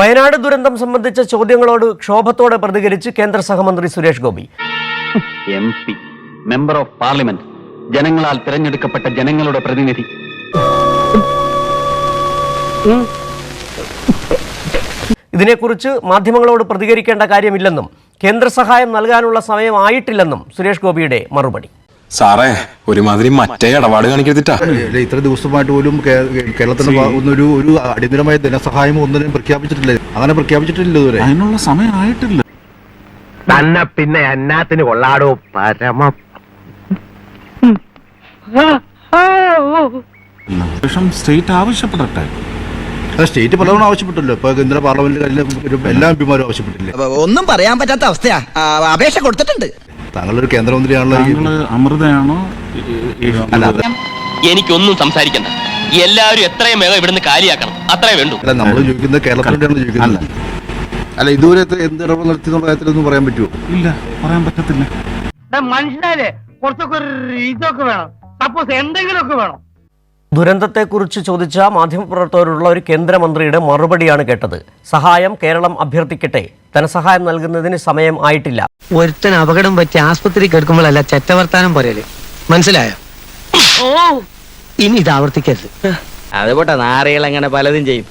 വയനാട് ദുരന്തം സംബന്ധിച്ച ചോദ്യങ്ങളോട് ക്ഷോഭത്തോടെ പ്രതികരിച്ച് കേന്ദ്ര സഹമന്ത്രി Suresh Gopi. M P member of parliament ജനങ്ങളാൽ തിരഞ്ഞെടുക്കപ്പെട്ട ജനങ്ങളുടെ പ്രതിനിധി. ഇതിനെക്കുറിച്ച് മാധ്യമങ്ങളോട് പ്രതികരിക്കേണ്ട കാര്യമില്ലെന്നും കേന്ദ്ര സഹായം നൽകാനുള്ള സമയമായിട്ടില്ലെന്നും സുരേഷ് ഗോപിയുടെ മറുപടി. സാറേ ഒരുമാതിരി മറ്റേ ഇടപാട് കാണിക്കരുതിട്ടാ. അല്ല, ഇത്ര ദിവസമായിട്ട് പോലും കേ- കേരളത്തിന് ഭാ- ഒന്നൊരു ഒരു അടിയന്തരമായ ധനസഹായം ഒന്നും പ്രഖ്യാപിച്ചിട്ടില്ല. അങ്ങനെ പ്രഖ്യാപിച്ചിട്ടില്ല ഇതുവരെ. അതിനുള്ള സമയമായിട്ടില്ല തന്നെ പിന്നെ എന്നാത്തിന് കൊള്ളാടോ പരമ ശേഷം സ്റ്റേറ്റ് ആവശ്യപ്പെടട്ടെ. അത് സ്റ്റേറ്റ് പലതവണ ആവശ്യപ്പെട്ടല്ലോ. ഇപ്പൊ കേന്ദ്ര പാർലമെന്റ് എല്ലാ എം പിമാരും ആവശ്യപ്പെട്ടില്ല. ഒന്നും പറയാൻ പറ്റാത്ത അവസ്ഥയാ. ആ, അപേക്ഷ കൊടുത്തിട്ടുണ്ട്. താങ്കളൊരു കേന്ദ്രമന്ത്രിയാണല്ലോ അമൃതയാണോ? എനിക്കൊന്നും സംസാരിക്കണ്ട. എല്ലാവരും എത്രയും വേഗം ഇവിടുന്ന് കാലിയാക്കണം. അത്രേ വേണ്ടൂ. അല്ല നമ്മൾ ചോദിക്കുന്നത് കേരളത്തിൽ വേണ്ടിയാണ് ചോദിക്കുന്നത്. അല്ല ഇതുവരെ എന്ത് എന്ത് ഇടപെടൽ നടത്തി എന്നുള്ള കാര്യത്തിലൊന്നും പറയാൻ പറ്റുമോ? ഇല്ല പറയാൻ പറ്റത്തില്ല. മനുഷ്യരെ കുറച്ചൊക്കെ ഒരു ഇതൊക്കെ വേണം. സപ്പോസ് എന്തെങ്കിലുമൊക്കെ വേണം. ദുരന്തത്തെക്കുറിച്ച് ചോദിച്ച മാധ്യമപ്രവർത്തകരോടുള്ള ഒരു കേന്ദ്രമന്ത്രിയുടെ മറുപടിയാണ് കേട്ടത്. സഹായം കേരളം അഭ്യർത്ഥിക്കട്ടെ. ധനസഹായം നൽകുന്നതിന് സമയം ആയിട്ടില്ല. ഒരുത്തൻ അപകടം പറ്റി ആസ്പത്രി കിടക്കുമ്പോഴല്ല ചെറ്റവർത്താനം പറയൽ മനസ്സിലായോ? ഇനി ഇത് ആവർത്തിക്കരുത്. അതുപോട്ടെ നാറികൾ അങ്ങനെ പലതും ചെയ്യും.